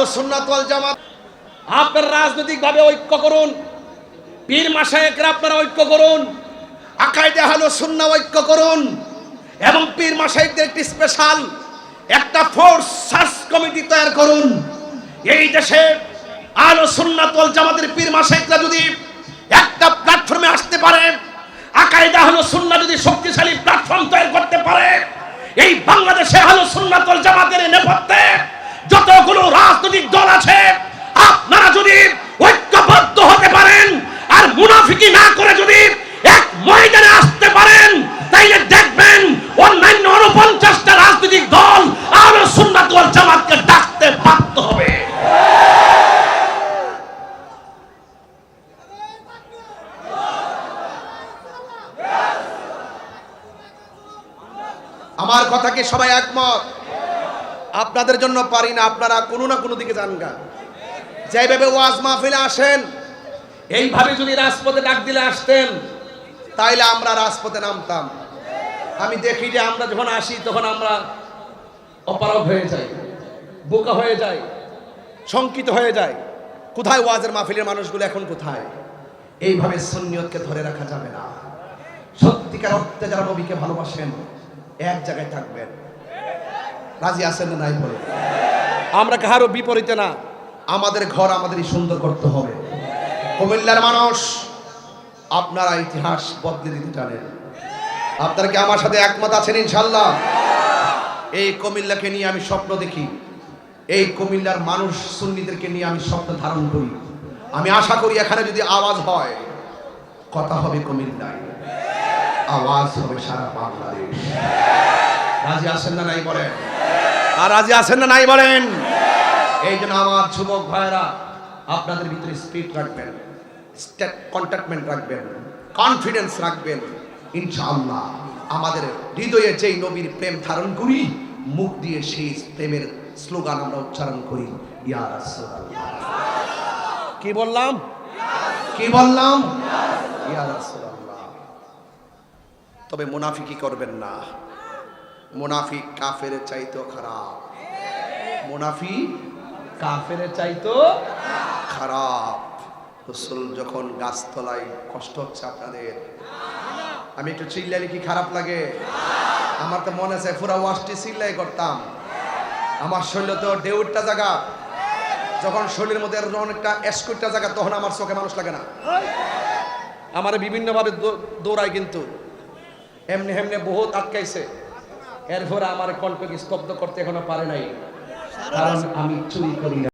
আলো সুন্নাত ওয়াল জামাত। আপনার রাজনৈতিকভাবে ঐক্য করুন। পীর মাসায়েকরা আপনারা ঐক্য করুন। আকাইদে আলো সুন্না ঐক্য করুন। এবং পীর মাসাইকদের একটি স্পেশাল, একটা ফোর্স সার্চ কমিটি তৈরি করুন। এই দেশে আলো সুন্নাত ওয়াল জামাতের পীর মাসাইকরা যদি একটা প্ল্যাটফর্মে আসতে পারে আকাইদা হলো সুন্না যদি শক্তিশালী প্ল্যাটফর্ম তৈরি করতে পারে, এই বাংলাদেশে হলো সুন্নাত ওয়াল জামাতের নেপথ্যে আছে। আপনারা যদি ঐক্যবদ্ধ হতে পারেন আর মুনাফিকি না করে যদি এক ময়দানে আসতে পারেন, তাইলে দেখবেন অন্যান্য উনপঞ্চাশটা রাজনৈতিক দল আর সুন্নাত জামাতকে ডাকতে বাধ্য হবে। আমার কথা কি সবাই একমত। আপনাদের জন্য পারি না, আপনারা কোনো না কোনো দিকে যান গা। যেভাবে ওয়াজ মাহফিলে আসেন, এইভাবে যদি রাজপথে ডাক দিলে আসতেন, তাইলে আমরা রাজপথে নামতাম। আমি দেখি যে আমরা যখন আসি, তখন আমরা অপারগ হয়ে যাই, বোকা হয়ে যায় শঙ্কিত হয়ে যায় কোথায় ওয়াজের মাহফিলের মানুষগুলো এখন কোথায়? এইভাবে সুন্নিয়তকে ধরে রাখা যাবে না। সত্যিকার অর্থে যারা নবীকে ভালোবাসেন, এক জায়গায় থাকবেন। রাজি আছেন না নাই বলে? আমরা কাহারও বিপরীতে না। আমাদের ঘর আমাদেরই সুন্দর করতে হবে। কুমিল্লার মানুষ আপনারা ইতিহাস বদলে দিতে জানেন। আপনারা কি আমার সাথে একমত আছেন ইনশাল্লাহ এই কুমিল্লাকে নিয়ে আমি স্বপ্ন দেখি। এই কুমিল্লার মানুষ সুন্নিদেরকে নিয়ে আমি স্বপ্ন ধারণ করি। আমি আশা করি এখানে যদি আওয়াজ হয় কথা হবে কুমিল্লায়। আওয়াজ হবে সারা বাংলাদেশ। রাজি আছেন না নাই বলেন? আর রাজি আছেন না নাই বলেন? এই জন্য আমার যুবক ভাইরা, আপনাদের ভিতরে স্পিড রাখবেন কন্ট্যাক্টমেন্ট রাখবেন কনফিডেন্স রাখবেন। ইনশাআল্লাহ, আমাদের হৃদয়ে যেই নবীর প্রেম ধারণ করি, মুখ দিয়ে সেই প্রেমের স্লোগান আমরা উচ্চারণ করি, ইয়া কি বললাম? কি বললাম? ইয়া তবে মুনাফিকি করবেন না। মুনাফিক কাফের চাইতো খারাপ। মুনাফি কাফের চাইতো খারাপ। রসুল যখন গাছতলায়, কষ্ট হচ্ছে আপনাদের? আমি একটু চিল্লালে কি খারাপ লাগে? আমার তো মনে আছে, পুরা ওয়াশটি চিল্লাই করতাম। আমার শরীর তো ডেউটটা জায়গা যখন শরীরের মধ্যে অনেকটা এসকোটটা জায়গা তখন আমার চোখে মানুষ লাগে না। আমার বিভিন্নভাবে দৌড়ায় কিন্তু। এমনি এমনি বহুত আটকাইছে। এরপরে আমার কণ্ঠকে স্তব্ধ করতে এখনও পারে নাই। কারণ আমি চুরি করি না।